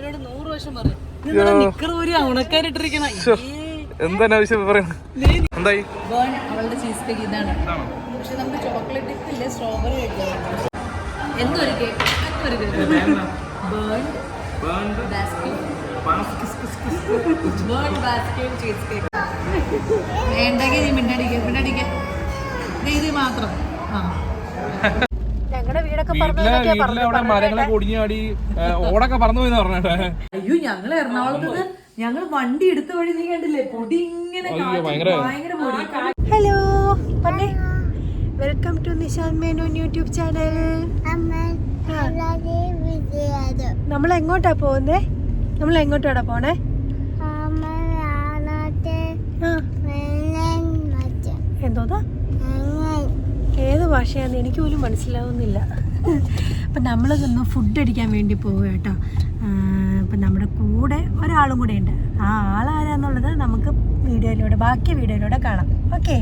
ഇവരോട് നൂറ് വർഷം പറയും. നിക്കർ എന്താണ് ആവശ്യം പറയണം എന്തായി? അവളുടെ ചീസ് കേക്ക് ഇതാണ്. പക്ഷെ നമുക്ക് ചോക്ലേറ്റ് ഇല്ല സ്ട്രോബെറി എന്തൊരു കേക്ക് എന്തൊരു cake burn basket burn basket cheese cake വേണ്ടെങ്കിൽ മിണ്ടടിക്കുക മിണ്ടടിക്കുക മിണ്ടടിക്ക ഇത് മാത്രം. ആ. വീട്ടിലെ മരങ്ങളെ ഒടിഞ്ഞാടി ഓടൊക്കെ പറന്നു പോയി പറഞ്ഞേ അയ്യോ ഞങ്ങൾ എറണാകുളത്ത് ഞങ്ങൾ വണ്ടി എടുത്ത വഴി നീ കണ്ടില്ലേ? പൊടി ഇങ്ങനെ ഭയങ്കര- ഹലോ പണ്ടേ. Welcome to Nishan Menon YouTube channel നമ്മൾ എങ്ങോട്ടാ പോകുന്നേ നമ്മൾ എങ്ങോട്ടാടാ പോണേ? ആ. ഭാഷയാന്ന് എനിക്ക് പോലും മനസ്സിലാവുന്നില്ല. അപ്പം നമ്മൾ നിന്ന് ഫുഡ് അടിക്കാൻ വേണ്ടി പോവുക കേട്ടോ. അപ്പം നമ്മുടെ കൂടെ ഒരാളും കൂടെ ഉണ്ട്. ആ ആളാരാന്നുള്ളത് നമുക്ക് വീഡിയോയിലൂടെ ബാക്കി വീഡിയോയിലൂടെ കാണാം. ഓക്കെ?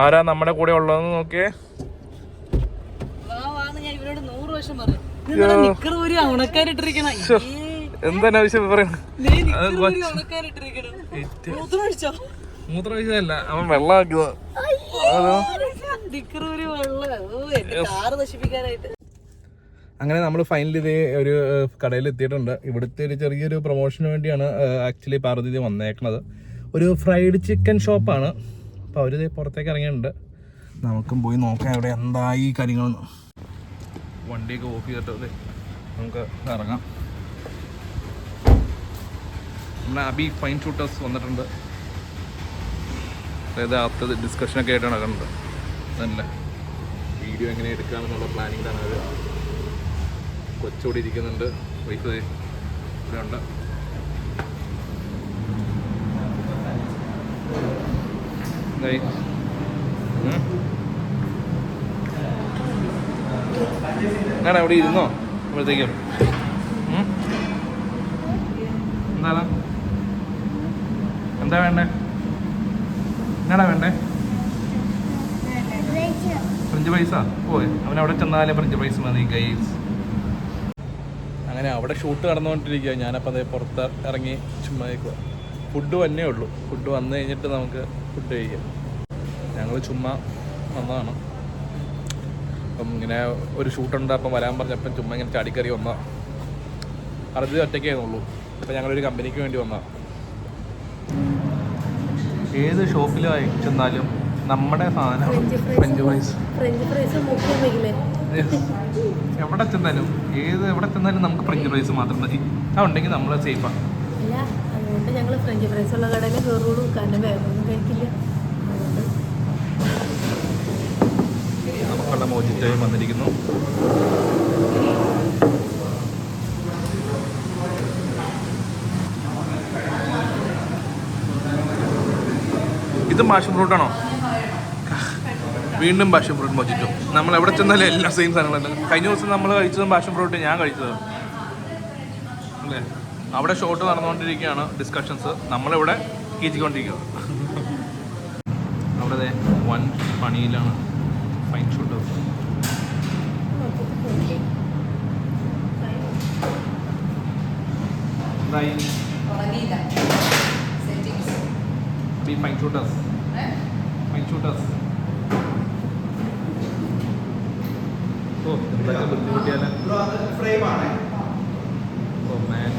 ആരാ നമ്മുടെ കൂടെ ഉള്ളതെന്ന് നോക്കിയേ? വാ വാന്ന് ഞാൻ ഇവരോട് നൂറ് വർഷം പറയും. നിക്കർ ഊരി ഉണക്കാനിട്ടിരിക്കണ. എന്താണ് ആവശ്യം പറയണം? ഉണക്കാനിട്ടിരിക്കണം. മൂത്രം ഒഴിച്ചോ? മൂത്ര ഒഴിച്ചതല്ല അവൻ വെള്ളമാക്കിയത് അങ്ങനെ നമ്മൾ ഫൈനലി ഇതേ ഒരു കടയിൽ എത്തിയിട്ടുണ്ട് ഇവിടുത്തെ ഒരു ചെറിയൊരു പ്രൊമോഷന് വേണ്ടിയാണ് ആക്ച്വലി പാർവതി വന്നേക്കണത്. ഒരു ഫ്രൈഡ് ചിക്കൻ ഷോപ്പാണ് അപ്പോൾ അവർ പുറത്തേക്ക് ഇറങ്ങിയിട്ടുണ്ട്. നമുക്കും പോയി നോക്കാം ഇവിടെ ഈ കാര്യങ്ങളെന്ന് വണ്ടിയൊക്കെ ഓഫ് ചെയ്തിട്ട് നമുക്ക് ഇറങ്ങാം. നമ്മുടെ അബി ഫൈൻ ഷൂട്ടേഴ്സ് വന്നിട്ടുണ്ട്. അതായത് അകത്തത് ഡിസ്കഷനൊക്കെ ആയിട്ട് കണ്ടത് അതല്ല? വീഡിയോ എങ്ങനെ എടുക്കാമെന്നുള്ള പ്ലാനിങ്ങിലാണ് അവർ കൊച്ചോടി ഇരിക്കുന്നുണ്ട്. വൈഫ് ഇവിടെയുണ്ട്? എന്നാടാ അവിടെ ഇരുന്നോ? അപ്പോഴത്തേക്കും. എന്താണ് എന്താ വേണ്ടേ? എന്നാടാ വേണ്ടേ? ഫ്രഞ്ച് പൈസ? ഓ അവൻ അവിടെ ചെന്നാലേ ഫ്രഞ്ച് പൈസ മതി ഗൈസ് അങ്ങനെ അവിടെ ഷൂട്ട് നടന്നുകൊണ്ടിരിക്കുക ഞാനപ്പോൾ അതേ പുറത്ത് ഇറങ്ങി ചുമ്മാ ഫുഡ് വന്നേ ഉള്ളൂ. ഫുഡ് വന്നു കഴിഞ്ഞിട്ട് നമുക്ക് ഫുഡ് കഴിക്കാം. ഞങ്ങൾ ചുമ്മാ വന്നതാണ്. അപ്പം ഇങ്ങനെ ഒരു ഷൂട്ടുണ്ട് അപ്പം വരാൻ പറഞ്ഞപ്പം ചുമ്മാ ഇങ്ങനെ ചാടിക്കറി വന്നാൽ അറുതി ഒറ്റയ്ക്കേ ഉള്ളൂ അപ്പം ഞങ്ങളൊരു കമ്പനിക്ക് വേണ്ടി വന്നതാണ് ഏത് ഷോപ്പിൽ ചെന്നാലും നമ്മുടെ സാധനം ഫ്രഞ്ച് ഫ്രൈസ് ഫ്രഞ്ച് ഫ്രൈസ് എവിടെ ചെന്നാലും ഏത് എവിടെ ചെന്നാലും നമുക്ക് ഫ്രഞ്ച് ഫ്രൈസ് മാത്രം മതി. ആ ഉണ്ടെങ്കിൽ നമ്മൾ സേഫാണ് അതുകൊണ്ട് ഞങ്ങൾ ഫ്രഞ്ച് ഫ്രൈസ് ഉള്ള കടയിൽ കയറുള്ളൂ കാരണം വേറൊന്നും കഴിക്കില്ല. അതുകൊണ്ട് നമുക്കുള്ള മോജിറ്റോയും വന്നിരിക്കുന്നു. ഇതും പാഷൻ ഫ്രൂട്ടാണോ വീണ്ടും പാഷൻ ഫ്രൂട്ട് മോജിറ്റോ. നമ്മൾ എവിടെ ചെന്നാലും എല്ലാ സെയിം സാധനങ്ങളും കഴിഞ്ഞ ദിവസം നമ്മൾ കഴിച്ചതും പാഷൻ ഫ്രൂട്ട് ഞാൻ കഴിച്ചത്. അല്ലേ? അവിടെ ഷോട്ട് നടന്നുകൊണ്ടിരിക്കുകയാണ് ഡിസ്കഷൻസ് നമ്മളിവിടെ കീച്ചിക്കൊണ്ടിരിക്കുക അവിടെ വൻ പണിയിലാണ് ഫൈൻ ഷൂട്ട് എന്തായി B fine shooters fine shooters ഓ എന്തൊക്കെ ബുദ്ധിമുട്ടിയാല ഓ മാൻ on it. Oh man.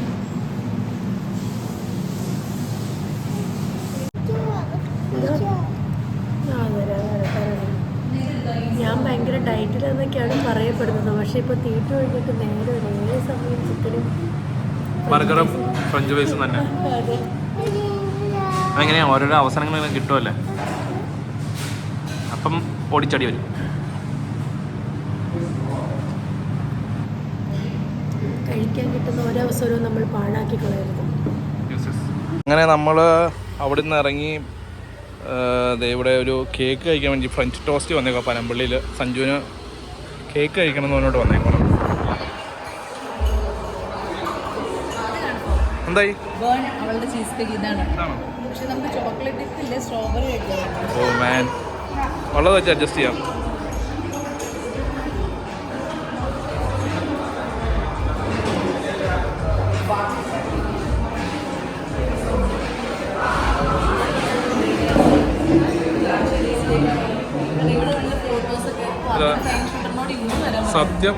ഞാൻ ഭയങ്കര ഡയറ്റിലെന്നൊക്കെയാണ് പറയപ്പെടുന്നത്. പക്ഷെ ഇപ്പൊ തീറ്റ കഴിഞ്ഞിട്ട് നേരെ ഒരേ സമയം ചിക്കനും ബർഗറും ഫ്രഞ്ച് ഫ്രൈസും തന്നെ. അതെ അതെങ്ങനെയാ ഓരോരോ അവസരങ്ങൾ കിട്ടുമല്ലേ അപ്പം ഓടിച്ചടി വരും. കഴിക്കാൻ കിട്ടുന്ന ഒരവസരവും നമ്മൾ പാഴാക്കി കളയരുത്. അങ്ങനെ നമ്മൾ അവിടെ നിന്ന് ഇറങ്ങി ദേ ഇവിടെ ഒരു കേക്ക് കഴിക്കാൻ വേണ്ടി ഫ്രഞ്ച് ടോസ്റ്റ് വന്നേക്കാം പനമ്പള്ളിയിൽ സഞ്ജുവിന് കേക്ക് കഴിക്കണം എന്ന് പറഞ്ഞിട്ട് വന്നേക്കണം എന്തായി? അവളുടെ ചീസ് കേക്ക് ഇതാണ്? പക്ഷെ നമുക്ക് ചോക്ലേറ്റ് ഇല്ല? സ്ട്രോബെറി ഓ മാൻ ഉള്ളത് വെച്ച് അഡ്ജസ്റ്റ് ചെയ്യാം. സത്യം.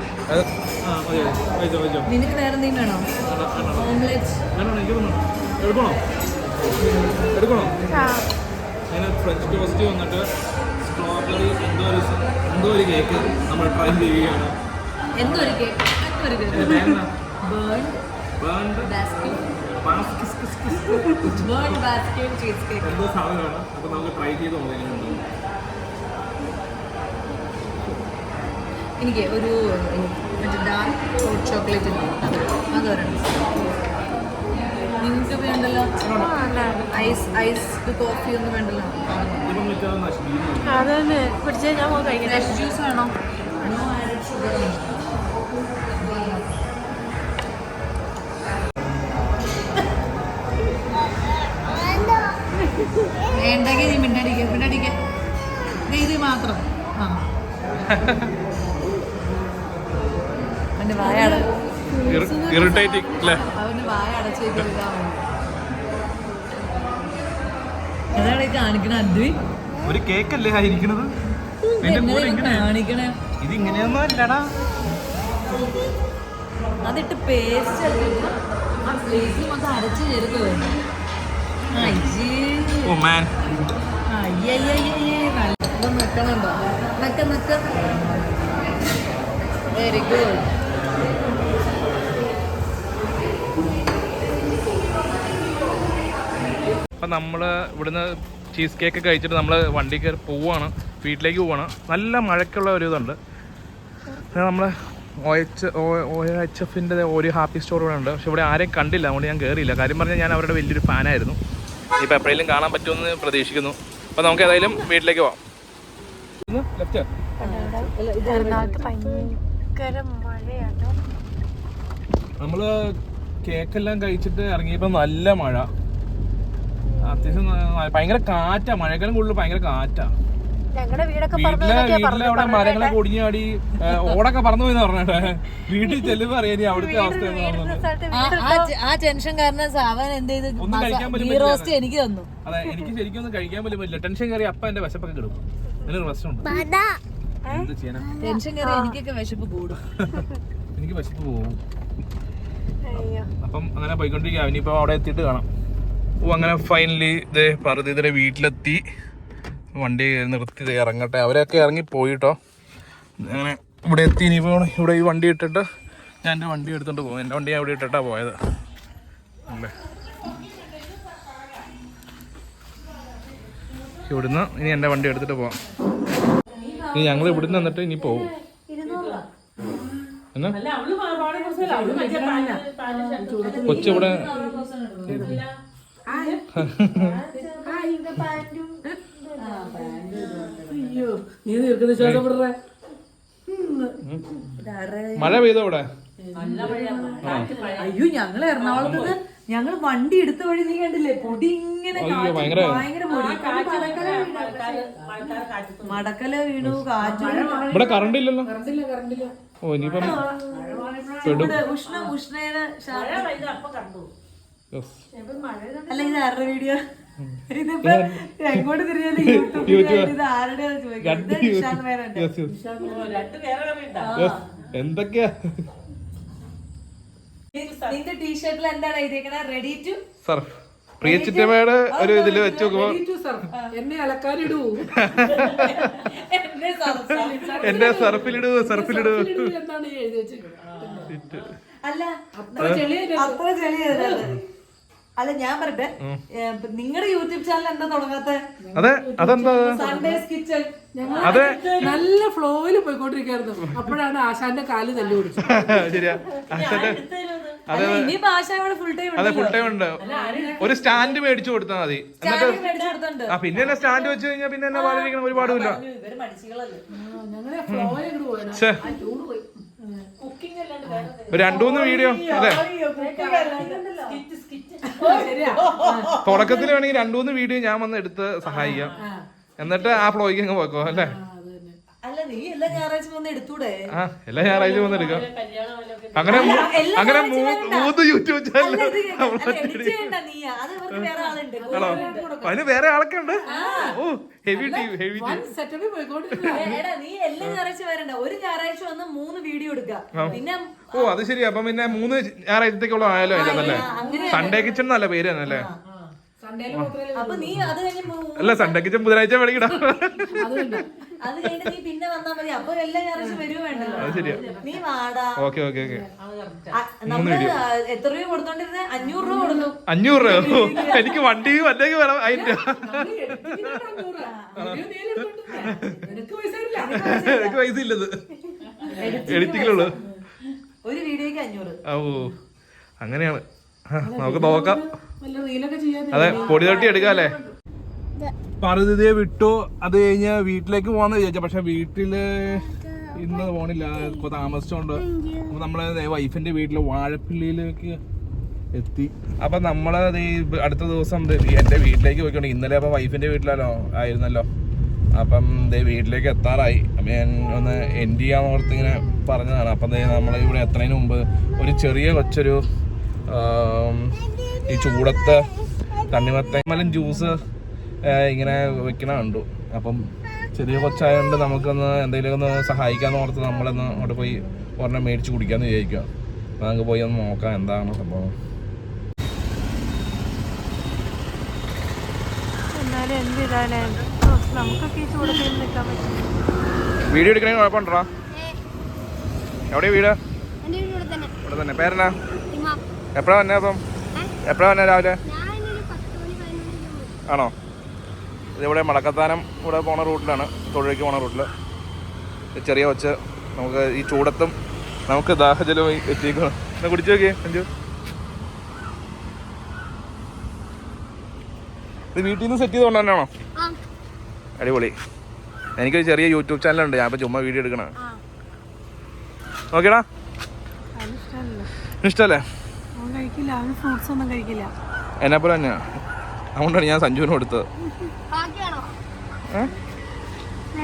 നിനക്ക് വേറെ എന്തെങ്കിലും വേണോ? ഓംലെറ്റ് എടുക്കണോ? എടുക്കണോ? അങ്ങനെ ഫ്രഞ്ച് ടോസ്റ്റ് വന്നിട്ട് സ്ട്രോബെറി എന്തോ ഒരു എന്തോ ഒരു കേക്ക് നമ്മൾ ട്രൈ ചെയ്യുകയാണ്. കേക്ക് എന്തോ സാധനമാണ്. അപ്പൊ നമുക്ക് ട്രൈ ചെയ്ത് നോക്കുന്നുണ്ട് എനിക്ക് ഒരു മറ്റേ ഡാർക്ക് ചോക്ലേറ്റ് അത് വരണം നിങ്ങൾക്ക് വേണ്ടല്ലോ? ഐസ് ഐസ് കോഫി ഒന്നും വേണ്ടല്ലോ. അതന്നെ പിടിച്ചേ ഞാൻ ഫ്രഷ് ജ്യൂസ് വേണോ? വേണ്ടെങ്കിൽ നീ മിണ്ടടിക്കുക മിണ്ടടിക്കുക ഇത് മാത്രം. ആ. എന്റെ വായ. അട ഇറിറ്റേറ്റിംഗ് അല്ലേ? ഒരു കേക്ക് അല്ലേ ഇരിക്കുന്നത് ഇത് ഇങ്ങനെയൊന്നും അല്ലടാ. അതിട്ട് പേസ്റ്റ് ആ പേസ്റ്റ് മൊത്തം അരച്ച് നല്ല നിക്കണുണ്ടോ? നക്ക നക്ക. വെരി ഗുഡ് നമ്മൾ ഇവിടുന്ന് ചീസ് കേക്ക് കഴിച്ചിട്ട് നമ്മൾ വണ്ടി കയറി പോവുകയാണ് വീട്ടിലേക്ക് പോവുകയാണ് നല്ല മഴയ്ക്കുള്ള ഒരു ഇതുണ്ട്. നമ്മൾ ഒ എച്ച് ഒ എച്ച് എഫിന്റെ ഒരു ഹാപ്പി സ്റ്റോർ ഇവിടെ ഉണ്ട്. പക്ഷെ ഇവിടെ ആരെയും കണ്ടില്ല. അതുകൊണ്ട് ഞാൻ കയറിയില്ല കാര്യം പറഞ്ഞാൽ ഞാൻ അവരുടെ വലിയൊരു ഫാനായിരുന്നു ഇപ്പോൾ എപ്പോഴെങ്കിലും കാണാൻ പറ്റുമെന്ന് പ്രതീക്ഷിക്കുന്നു. അപ്പോൾ നമുക്ക് ഏതായാലും വീട്ടിലേക്ക് പോവാം. ലെഫ്റ്റ് കേക്കെല്ലാം കഴിച്ചിട്ട് ഇറങ്ങിയപ്പോൾ നല്ല മഴ. അത്യാവശ്യം ഭയങ്കര കാറ്റാ. മഴക്കാലം കൂടുതൽ ഭയങ്കര കാറ്റാ. ഞങ്ങളുടെ വീടൊക്കെ വീട്ടിലെ വീട്ടിലെ അവിടെ മരങ്ങളെ ഒടിഞ്ഞു ഓടൊക്കെ പറന്നു പോയി പറഞ്ഞേ വീട്ടിൽ ചെല്ലുമ്പോ അറിയാം ഇനി അവിടുത്തെ അവസ്ഥ ആ ടെൻഷൻ കാരണം സാവൻ എന്ത് ചെയ്ത് എനിക്ക് തന്നു. അതെ എനിക്ക് ശരിക്കും ഒന്നും കഴിക്കാൻ പോലും പറ്റില്ല. ടെൻഷൻ കയറി അപ്പ എന്റെ വിശപ്പൊക്കെ കിടും. അതിനൊരു പ്രശ്നമുണ്ട് ടെൻഷൻ കയറി എനിക്കൊക്കെ വിശപ്പ് കൂടും. എനിക്ക് വിശപ്പ് പോകും. അയ്യോ. അപ്പം അങ്ങനെ പോയിക്കൊണ്ടിരിക്കുക ഇനിയിപ്പോ അവിടെ എത്തിയിട്ട് കാണാം. അങ്ങനെ ഫൈനലി ഇത് പറതിയുടെ വീട്ടിലെത്തി. വണ്ടി നിർത്തി ദേ ഇറങ്ങട്ടെ. അവരൊക്കെ ഇറങ്ങി പോയിട്ടോ. അങ്ങനെ ഇവിടെ എത്തി ഇനി ഇനിയിപ്പോൾ ഇവിടെ ഈ വണ്ടി ഇട്ടിട്ട് ഞാൻ എന്റെ വണ്ടി എടുത്തോണ്ട് പോകും. എന്റെ വണ്ടി ഞാൻ ഇവിടെ ഇട്ടിട്ടാ പോയത്. അല്ലേ? ഇവിടുന്ന് ഇനി എന്റെ വണ്ടി എടുത്തിട്ട് പോവാം. ഇനി ഞങ്ങൾ ഇവിടുന്ന് എന്നിട്ട് ഇനി പോവും. എന്നാ? കൊച്ചിവിടെ മഴ പെയ്തോ ഇവിടെ അയ്യോ ഞങ്ങൾ എറണാകുളത്ത് ഞങ്ങൾ വണ്ടി എടുത്ത വഴി നീ കണ്ടില്ലേ? പൊടി. ഇങ്ങനെ ഭയങ്കര- മടക്കല വീണു കാറ്റ് ഇവിടെ കറണ്ട് ഇല്ലല്ലോ ഓ ഇനിയിപ്പം ഉഷ്ണ ഉഷ്ണേന. അല്ല ഇത് ആരുടെ വീഡിയോ ഇതിപ്പോ എങ്ങോട്ട് തിരിഞ്ഞാലും യൂട്യൂബിൽ ഇത് നിഷാന്ത്. എന്തൊക്കെയാ? നിന്റെ ടീഷർട്ടിൽ എന്താണ് എഴുതിയേക്കണ? റെഡി ടു സർഫ് പ്രിയ ചിറ്റമ്മയുടെ ഒരു ഇതിൽ വെച്ച് നോക്കുമ്പോ എന്നെ അലക്കാനിടൂ എന്റെ സർഫിലിടൂ സർഫിലിടൂ എന്നാണ് എഴുതി വെച്ചിരിക്കുന്നത് അല്ല അത്ര ചെളിയ അത്ര ചെളിയത് അല്ല ഞാൻ പറയട്ടെ. നിങ്ങളുടെ യൂട്യൂബ് ചാനൽ എന്താ തുടങ്ങാത്ത? അതെ അതെന്താ? സൺഡേസ് കിച്ചൺ അതെ. നല്ല ഫ്ലോയിൽ പോയിക്കൊണ്ടിരിക്കായിരുന്നു. അപ്പോഴാണ് ആശാന്റെ കാൽ തല്ലി പിടിച്ചത് ശരിയാ. അച്ഛന്റെ അതെ ഇനി ഭാഷ ഇവിടെ ഫുൾ ടൈം അതെ ഫുൾ ടൈം ഉണ്ട്. ഒരു സ്റ്റാൻഡ് മേടിച്ചു കൊടുത്താൽ മതി. എന്നിട്ട് ആ പിന്നെ എന്നെ സ്റ്റാൻഡ് വെച്ച് കഴിഞ്ഞാൽ പിന്നെ എന്നെ പാടിരിക്കണം ഒരുപാടുമില്ല. ഞങ്ങളെ രണ്ടു മൂന്ന് വീഡിയോ അതെ. തുടക്കത്തിൽ വേണമെങ്കിൽ രണ്ടു മൂന്ന് വീഡിയോ ഞാൻ വന്ന് എടുത്ത് സഹായിക്കാം. എന്നിട്ട് ആ ഫ്ലോയ്ക്ക് അങ്ങ് പോക്കോ അല്ലേ? അല്ല നീ എല്ലാ ഞായറാഴ്ച വന്ന് എടുത്തൂടെ? ആ എല്ലാ ഞായറാഴ്ച വന്നെടുക്കാം അങ്ങനെ മൂ- എല്ലാ അങ്ങനെ ഞായറാഴ്ച മൂ- വേണ്ട. മൂന്ന് യൂട്യൂബ് ചാനൽ അല്ല, ഇത് അല്ല, edit ചെയ്യണ്ട നീ. അത് ഇവർക്ക് വേറെ ആളുണ്ട്. ആണോ? അതിന് വേറെ ആളൊക്കെ ഉണ്ട്. ഓ ഹെവി ടീം ഹെവി ടീം സെറ്റപ്പിൽ പോയിക്കൊണ്ടിരിക്കുക ഏ, എടാ നീ എല്ലാ ഞായറാഴ്ച വരണ്ട. ഒരു ഞായറാഴ്ച വന്ന് മൂന്ന് വീഡിയോ എടുക്കുക പിന്നെ ഓ അത് ശരി അപ്പം പിന്നെ മൂന്ന് ഞായറാഴ്ചത്തേക്കുള്ള ആയാലോ അതിന്റെ തന്നെ അങ്ങനെ സൺഡേ കിച്ചൺ നല്ല പേര് തന്നെ അല്ലേ? അപ്പൊ നീ അത് കഴിഞ്ഞ് അല്ല സൺഡേക്ക് ബുധനാഴ്ച മേടിക്കടാ അതുകൊണ്ട്. അത് കഴിഞ്ഞ് നീ പിന്നെ വന്നാ മതി. അപ്പൊ എല്ലാ ഞായറാഴ്ച വരുവേണ്ടല്ലോ അത് നീ വാടാ. Okay okay okay. ആ, നമ്മൾ എത്ര രൂപ കൊടുത്തോണ്ടിരുന്നെ? അഞ്ഞൂറ് രൂപ കൊടുത്തു. അഞ്ഞൂറ് രൂപ. എനിക്ക് വണ്ടി വണ്ടേക്ക് വേണം അതിന്റെ എനിക്ക് പൈസ ഇല്ലത്. എഡിറ്റിങ്ങിലുള്ളു ഒരു വീഡിയോക്ക് അഞ്ഞൂറ്. ഓ അങ്ങനെയാണ്. നമുക്ക് നോക്കാം. അതെ പൊടി തട്ടി എടുക്കാല്ലേ? പറുതിയെ വിട്ടു. അത് കഴിഞ്ഞ് വീട്ടിലേക്ക് പോകാന്ന് വിചാരിച്ച. പക്ഷെ വീട്ടിൽ ഇന്ന് പോണില്ല. ഇപ്പൊ താമസിച്ചോണ്ട്. അപ്പൊ നമ്മൾ വൈഫിന്റെ വീട്ടിൽ വാഴപ്പിള്ളിയിലേക്ക് എത്തി. അപ്പൊ നമ്മൾ ദേ അടുത്ത ദിവസം എന്റെ വീട്ടിലേക്ക് പോയിക്കൊണ്ട്. ഇന്നലെ അപ്പൊ വൈഫിന്റെ വീട്ടിലല്ലോ ആയിരുന്നല്ലോ. അപ്പം ദേ വീട്ടിലേക്ക് എത്താറായി. അപ്പൊ ഞാൻ ഒന്ന് എൻഡ് ചെയ്യാന്ന് ഓർത്ത് ഇങ്ങനെ പറഞ്ഞതാണ്. അപ്പം ദേ നമ്മൾ ഇവിടെ എത്തുന്നതിന് മുമ്പ് ഒരു ചെറിയ കൊച്ചൊരു ഈ ചൂടത്ത് തണ്ണിമത്തമലം ജ്യൂസ് ഇങ്ങനെ വെക്കണ കണ്ടു. അപ്പം ചെറിയ കൊച്ചായതുകൊണ്ട് നമുക്കൊന്ന് എന്തെങ്കിലും ഒന്ന് സഹായിക്കാന്ന് ഓർത്ത് നമ്മളൊന്ന് അവിടെ പോയി ഒരെണ്ണം മേടിച്ച് കുടിക്കാന്ന് വിചാരിക്കുക അപ്പം നമുക്ക് പോയി ഒന്ന് നോക്കാം എന്താണ് സംഭവം. വീഡിയോ എടുക്കണെങ്കിൽ കുഴപ്പമുണ്ടോ? എവിടെയാ വീട്? ഇവിടെ തന്നെ. പേരെന്നാ? എപ്പോഴാ വന്നേ അപ്പം? എപ്പോഴാ വന്നേ രാവിലെ? ആണോ? ഇതിവിടെ മടക്കത്താനം ഇവിടെ പോണ റൂട്ടിലാണ്. തൊഴിലേക്ക് പോണ റൂട്ടിൽ ചെറിയ വച്ച് നമുക്ക് ഈ ചൂടത്തും നമുക്ക് ദാഹജലവും എത്തിക്കണം എന്നാ കുടിച്ചു നോക്കിയേ അഞ്ചു ഇത് വീട്ടിൽ നിന്ന് സെറ്റ് ചെയ്തുകൊണ്ട് തന്നെയാണോ? അടിപൊളി. എനിക്കൊരു ചെറിയ യൂട്യൂബ് ചാനലുണ്ട്. ഞാൻ ഇപ്പം ചുമ്മാ വീഡിയോ എടുക്കണേ നോക്കിയടാ. ഇഷ്ടല്ലേ? ഇഷ്ടമല്ലേ അവൻ കഴിക്കില്ല തന്നെയാ ഫ്രൂട്ട്സ് ഒന്നും കഴിക്കില്ല. എന്നെപ്പോലെ തന്നെയാണ് അതുകൊണ്ടാണ് ഞാൻ സഞ്ജുവിന് കൊടുത്തത്.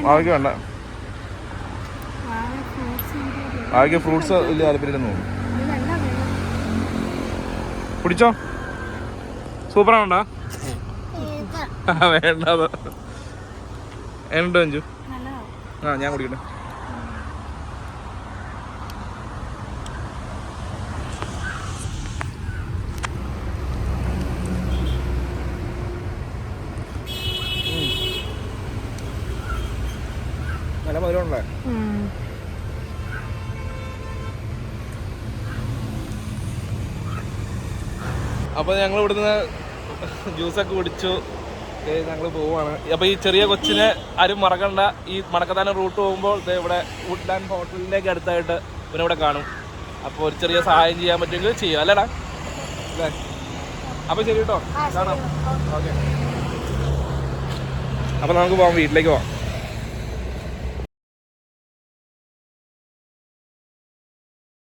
ആവശ്യം വേണ്ട ഫ്രൂട്ട്സ് ആകെ ഫ്രൂട്ട്സ് വലിയ താല്പര്യം പിടിച്ചോ സൂപ്പർ വേണം വേണ്ടത്. എന്നുണ്ടോ അഞ്ചു ആ ഞാൻ കുടിക്കട്ടെ. അപ്പൊ അപ്പോൾ ഞങ്ങൾ ഇവിടുന്ന് ജ്യൂസൊക്കെ കുടിച്ചു. ഞങ്ങൾ പോവാണ്. അപ്പോൾ ഈ ചെറിയ കൊച്ചിനെ ആരും മറക്കണ്ട. ഈ മണക്കത്താനം റൂട്ട് പോകുമ്പോൾ ദേ ഇവിടെ വുഡ്ലാൻഡ് ഹോട്ടലിലേക്ക് അടുത്തായിട്ട് പിന്നെ ഇവിടെ കാണും. അപ്പോൾ ഒരു ചെറിയ സഹായം ചെയ്യാൻ പറ്റുമെങ്കിൽ ചെയ്യാം. അല്ലേടാ. അല്ലേ? അപ്പോൾ ശരി കേട്ടോ. കാണാം. ഓക്കെ. അപ്പോൾ നമുക്ക് പോകാം വീട്ടിലേക്ക് പോവാം.